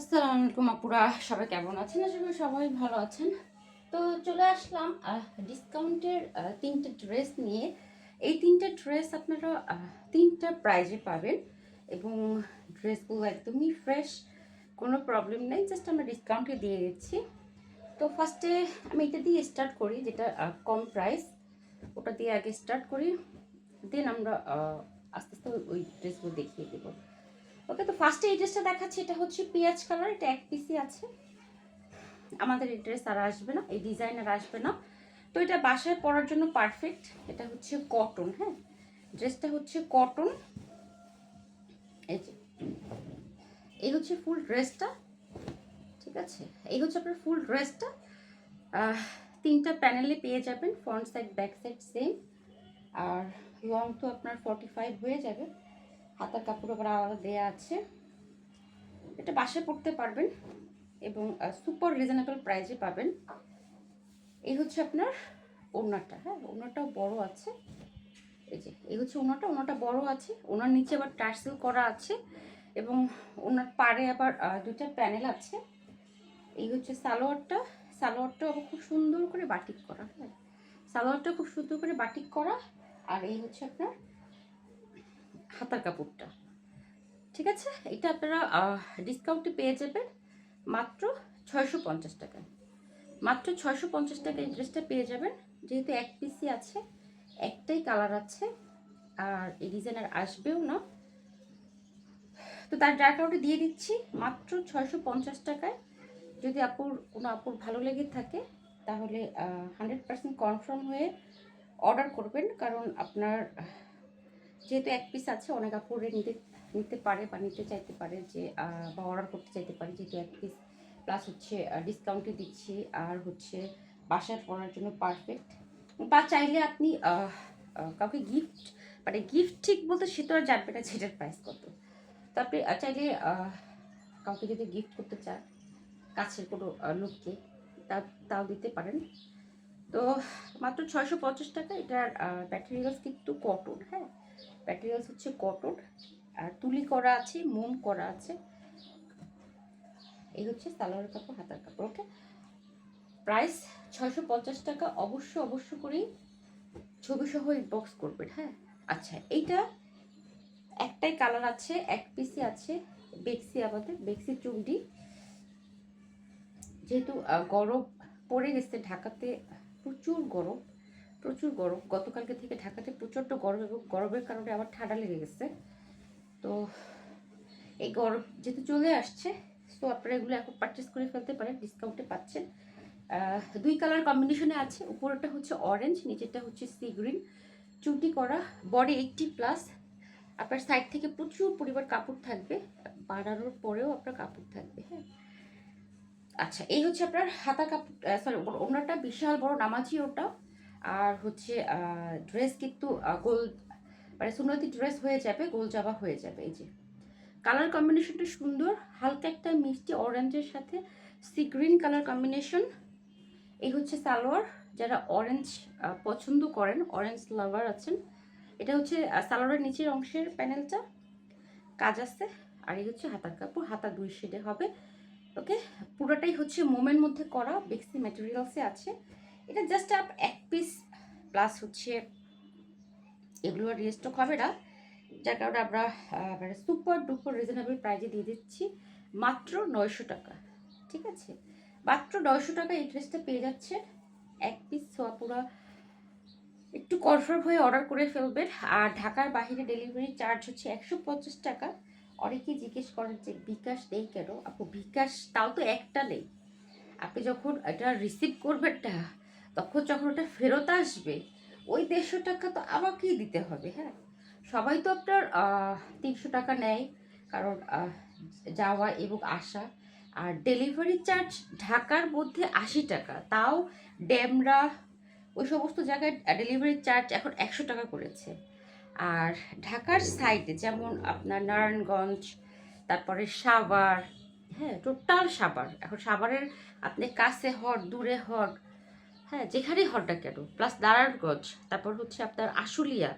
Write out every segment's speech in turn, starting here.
আসসালামু আলাইকুম আপুরা, সবাই কেমন আছেন? করি সবাই ভালো আছেন। তো চলে আসলাম ডিসকাউন্টের তিনটে ড্রেস নিয়ে। এই তিনটে ড্রেস আপনারা তিনটা প্রাইজে পাবেন এবং ড্রেসগুলো একদমই ফ্রেশ কোনো প্রবলেম নেই। জাস্ট আমরা ডিসকাউন্টে দিয়ে দিচ্ছি। তো ফার্স্টে আমি এটা দিয়ে স্টার্ট করি, যেটা কম প্রাইস ওটা দিয়ে আগে স্টার্ট করি। দেন আমরা আস্তে আস্তে ওই ড্রেসগুলো দেখিয়ে দেবো। ওকে, তো ফার্স্টে এই ড্রেসটা দেখাচ্ছি, এটা হচ্ছে পেঁয়াজ কালার এটা এক পিসি আছে। আমাদের এই ড্রেস আর আসবে না, এই ডিজাইন আর আসবে না। তো এটা বাসায় পরার জন্য পারফেক্ট এটা হচ্ছে কটন হ্যাঁ? ড্রেসটা হচ্ছে কটন এই যে, এই হচ্ছে ফুল ড্রেসটা ঠিক আছে? এই হচ্ছে আপনার ফুল ড্রেসটা তিনটা প্যানেলে পেয়ে যাবেন front side back side same আর লং তো আপনার ফর্টি ফাইভ হয়ে যাবে। হাতার কাপড় আবার আলাদা দেওয়া আছে। এটা বাসায় পড়তে পারবেন এবং সুপার রিজনেবল প্রাইসে পাবেন। এই হচ্ছে আপনার ওড়নাটা হ্যাঁ ওড়নাটাও বড় আছে। এই যে, এই হচ্ছে ওড়নাটা ওড়নাটা বড় আছে। ওনার নিচে আবার টার্সেল করা আছে এবং ওনার পাড়ে আবার দুইটা প্যানেল আছে। এই হচ্ছে সালোয়ারটা সালোয়ারটা আবার খুব সুন্দর করে বাটিক করা হ্যাঁ। সালোয়ারটা খুব সুন্দর করে বাটিক করা। আর এই হচ্ছে আপনার হাতার কাপড়টা ঠিক আছে? এটা আপনারা ডিসকাউন্টে পেয়ে যাবেন মাত্র ছয়শো পঞ্চাশ টাকা। মাত্র ছয়শো পঞ্চাশ টাকা এই ড্রেসটা পেয়ে যাবেন। যেহেতু এক পিসি আছে, একটাই কালার আছে, আর এই ডিজাইন আর আসবেও না। তো তার কারণে দিয়ে দিচ্ছি, মাত্র ছয়শো পঞ্চাশ টাকায়। যদি আপুর, কোনো আপুর ভালো লেগে থাকে, তাহলে হান্ড্রেড পার্সেন্ট কনফার্ম হয়ে অর্ডার করবেন। কারণ আপনার যেহেতু এক পিস আছে, অনেক আপুরে নিতে নিতে পারে বা নিতে চাইতে পারে যে বা অর্ডার করতে চাইতে পারে যেহেতু এক পিস প্লাস হচ্ছে ডিসকাউন্টে দিচ্ছি আর হচ্ছে বাসায় পড়ার জন্য পারফেক্ট বা চাইলে আপনি কাউকে গিফট মানে গিফট ঠিক বলতে সে তো আর জানবে না যেটার প্রাইস কত। তো আপনি চাইলে কাউকে যদি গিফট করতে চান, কাছের কোনো লোককে, তা, তাও দিতে পারেন। তো মাত্র ছয়শো পঞ্চাশ টাকা, এটার ব্যাটারি ম্যাটেরিয়ালস কিন্তু কটন হ্যাঁ? ম্যাটেরিয়ালস হচ্ছে কটন আর তুলি করা আছে, মোম করা আছে। এই হচ্ছে সালোয়ার কাপড়, হাতার কাপড় ওকে প্রাইস ছয়শো পঞ্চাশ টাকা। অবশ্য অবশ্য করেই ছবি সহ বক্স করবেন হ্যাঁ? আচ্ছা এইটা একটাই কালার আছে, এক পিসি আছে, বেক্সি আমাদের, বেক্সি চুন্ডি। যেহেতু গরম পড়ে গেছে ঢাকাতে, প্রচুর গরম। প্রচুর গরম। গতকালকে থেকে ঢাকাতে প্রচণ্ড গরম এবং গরমের কারণে আবার ঠান্ডা লেগে গেছে। তো এই গরম যেহেতু চলে আসছে, তো আপনারা এগুলো এখন পারচেস করে ফেলতে পারেন ডিসকাউন্টে পাচ্ছেন। দুই কালার কম্বিনেশনে আছে। উপরেরটা হচ্ছে অরেঞ্জ নিচেরটা হচ্ছে সি গ্রিন চুটি করা বডি এইটটি প্লাস আপনার সাইড থেকে প্রচুর পরিমাণ কাপড় থাকবে। বাড়ানোর পরেও আপনার কাপড় থাকবে হ্যাঁ। আচ্ছা এই হচ্ছে আপনার হাতা কাপড় সরি ওনাটা বিশাল বড়, নামাজি ওটা। আর হচ্ছে ড্রেস কিন্তু গোল মানে সুন্নতি ড্রেস হয়ে যাবে গোল জামা হয়ে যাবে, এই যে। কালার কম্বিনেশনটা সুন্দর, হালকা একটা মিষ্টি অরেঞ্জের সাথে সি গ্রিন কালার কম্বিনেশন এই হচ্ছে সালোয়ার, যারা অরেঞ্জ পছন্দ করেন অরেঞ্জ লাভার আছেন, এটা হচ্ছে সালোয়ারের নিচের অংশের প্যানেলটা কাজ আছে, আর এই হচ্ছে হাতার কাপড়, হাতা দুই শেডে হবে ওকে পুরোটাই হচ্ছে মোমের মধ্যে করা, বেক্সি ম্যাটেরিয়ালসে আছে। এটা জাস্ট আপ এক পিস প্লাস হচ্ছে এগুলোর রেস্টক হবে না, যার কারণে আমরা মানে সুপার ডুপার রিজনেবল প্রাইজে দিয়ে দিচ্ছি মাত্র নয়শো টাকা, ঠিক আছে? মাত্র নয়শো টাকা এই ড্রেসটা পেয়ে যাচ্ছে, এক পিস ছোয়া পুরা একটু কনফার্ম হয়ে অর্ডার করে ফেলবেন। আর ঢাকার বাইরে ডেলিভারি চার্জ হচ্ছে একশো পঞ্চাশ টাকা। অনেকেই জিজ্ঞেস করেন যে, বিকাশ নেই কেন? আপু, বিকাশ তাও তো একটা নেই। আপনি যখন এটা রিসিভ করবেন না তখন যখন ওটা ফেরত আসবে, ওই দেড়শো টাকা তো আমাকেই দিতে হবে হ্যাঁ? সবাই তো আপনার তিনশো টাকা নেয়, কারণ যাওয়া এবং আসা। আর ডেলিভারি চার্জ ঢাকার মধ্যে আশি টাকা, তাও ড্যামরা, ওই সমস্ত জায়গায় ডেলিভারি চার্জ এখন একশো টাকা করেছে। আর ঢাকার সাইডে যেমন আপনার নারায়ণগঞ্জ, তারপরে সাভার হ্যাঁ টোটাল সাভার, এখন সাভারের আপনি কাছে হট দূরে হট হ্যাঁ যেখানেই হট না কেন প্লাস নারায়ণগঞ্জ, তারপর হচ্ছে আপনার আশুলিয়া,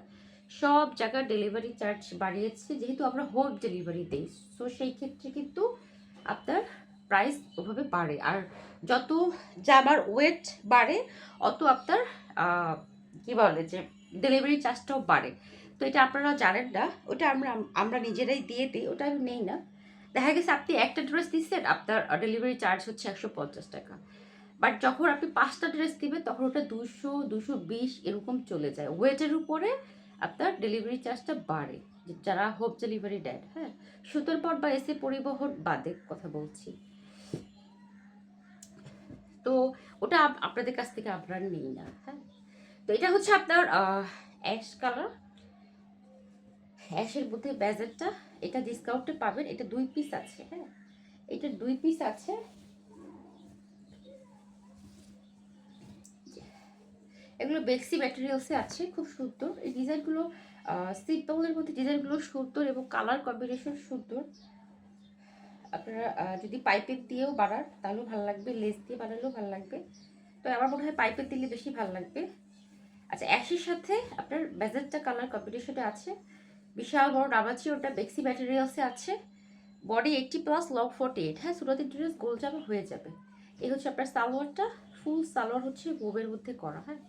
সব জায়গায় ডেলিভারি চার্জ বাড়িয়েছে, যেহেতু আমরা হোম ডেলিভারি দিই সো সেই ক্ষেত্রে কিন্তু আপনার প্রাইস ওভাবে বাড়ে। আর যত জামার ওয়েট বাড়ে, অত আপনার কি বলে যে ডেলিভারি চার্জটাও বাড়ে। তো এটা আপনারা জানেন না, ওটা আমরা আমরা নিজেরাই দিয়ে দিই, ওটা নেই না। দেখা গেছে আপনি একটা ড্রেস দিচ্ছেন, আপনার ডেলিভারি চার্জ হচ্ছে একশো পঞ্চাশ টাকা। বাট যখন আপনি পাঁচটা ড্রেস দিবেন, তখন ওটা দুশো দুশো বিশ এরকম চলে যায়। ওয়েটের উপরে আপনার ডেলিভারি চার্জটা বাড়ে যারা হোপ ডেলিভারি দেন হ্যাঁ? সুতোরপট বা এসে পরিবহন বাদে কথা বলছি। তো ওটা আপনাদের কাছ থেকে আমরা নিই না হ্যাঁ? তো এটা হচ্ছে আপনার অ্যাশ কালার অ্যাশের মধ্যে ব্যাজেটটা এটা ডিসকাউন্টে পাবেন। এটা দুই পিস আছে হ্যাঁ? এটা দুই পিস আছে। এগুলো বেক্সি ম্যাটেরিয়ালসে আছে, খুব সুন্দর। এই ডিজাইনগুলো সিম্পলের মধ্যে ডিজাইনগুলো সুন্দর এবং কালার কম্বিনেশন সুন্দর। আপনারা যদি পাইপের দিয়েও বানান, তাহলেও ভালো লাগবে। লেস দিয়ে বানালেও ভালো লাগবে। তো আমার মনে হয় পাইপের দিলে বেশি ভালো লাগবে। আচ্ছা অ্যাশের সাথে আপনার ব্যাজেটটা কালার কম্বিনেশনে আছে। বিশাল বড় নামাচি, ওটা বেক্সি ম্যাটেরিয়ালসে আছে। Body eighty plus long forty eight হ্যাঁ সুরতের ড্রেস গোল জামা হয়ে যাবে। এই হচ্ছে আপনার সালোয়ারটা। ফুল সালোয়ার হচ্ছে বোবের মধ্যে করা হ্যাঁ।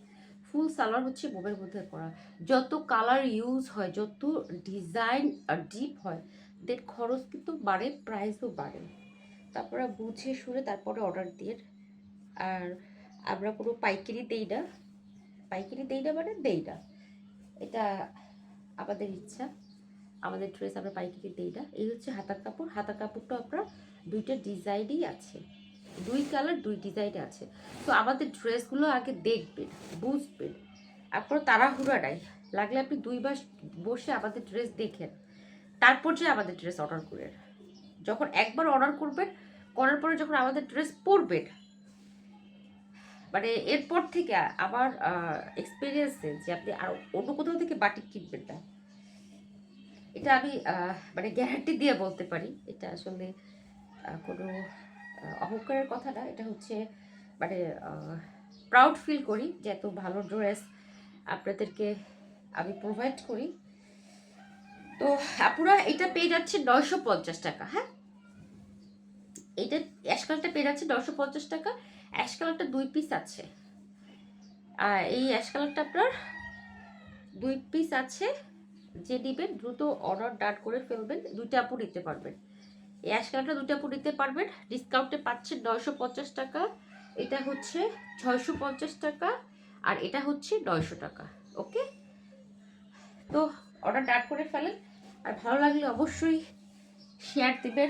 ফুল সালোয়ার হচ্ছে বোবের মধ্যে করা যত কালার ইউজ হয়, যত ডিজাইন ডিপ হয় দের খরচ কিন্তু বাড়ে প্রাইসও বাড়ে। তারপরে বুঝে শুনে তারপরে অর্ডার দিয়ে। আর আমরা কোনো পাইকারি দেই না। পাইকারি দেই না মানে দেই না। এটা আমাদের ইচ্ছা। আমাদের ড্রেস আমরা পাইকারি দেই না। এই হচ্ছে হাতার কাপড়। হাতার কাপড়টা আপনার দুইটা ডিজাইনই আছে। দুই কালার, দুই ডিজাইন আছে। তো আমাদের ড্রেসগুলো আগে দেখবেন, বুঝবেন। আপনার তাড়াহুড়া নাই লাগলে আপনি দুই মাস বসে আমাদের ড্রেস দেখেন। তারপর যে আমাদের ড্রেস অর্ডার করেন। যখন একবার অর্ডার করবেন, করার পরে যখন আমাদের ড্রেস পরবেন। মানে এরপর থেকে আমার এক্সপিরিয়েন্সে যে আপনি আর অন্য কোথাও থেকে বাটিক কিনবেন না। এটা আমি মানে গ্যারান্টি দিয়ে বলতে পারি। এটা আসলে কোনো অহংকারের কথা না এটা হচ্ছে মানে প্রাউড ফিল করি যে এত ভালো ড্রেস আপনাদেরকে আমি প্রোভাইড করি। তো আপনারা এটা পেয়ে যাচ্ছে নয়শো পঞ্চাশ টাকা হ্যাঁ? এইটা অ্যাশ কালারটা পেয়ে যাচ্ছে নয়শো পঞ্চাশ টাকা। অ্যাশ কালারটা দুই পিস আছে। আর এই অ্যাশ কালারটা আপনার দুই পিস আছে, যে নেবেন দ্রুত অর্ডার ডান করে ফেলবেন, দুইটা আপু নিতে পারবেন। এই অ্যাশ কালারটা দুটো আপু নিতে পারবেন। ডিসকাউন্টে পাচ্ছেন নয়শো পঞ্চাশ টাকা। এটা হচ্ছে ছয়শো পঞ্চাশ টাকা আর এটা হচ্ছে নয়শো টাকা। ওকে? তো অর্ডার ডাট করে ফেলেন। আর ভালো লাগলে অবশ্যই শেয়ার দেবেন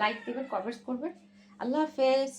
লাইক দেবেন কমেন্টস করবেন। আল্লাহ হাফেজ।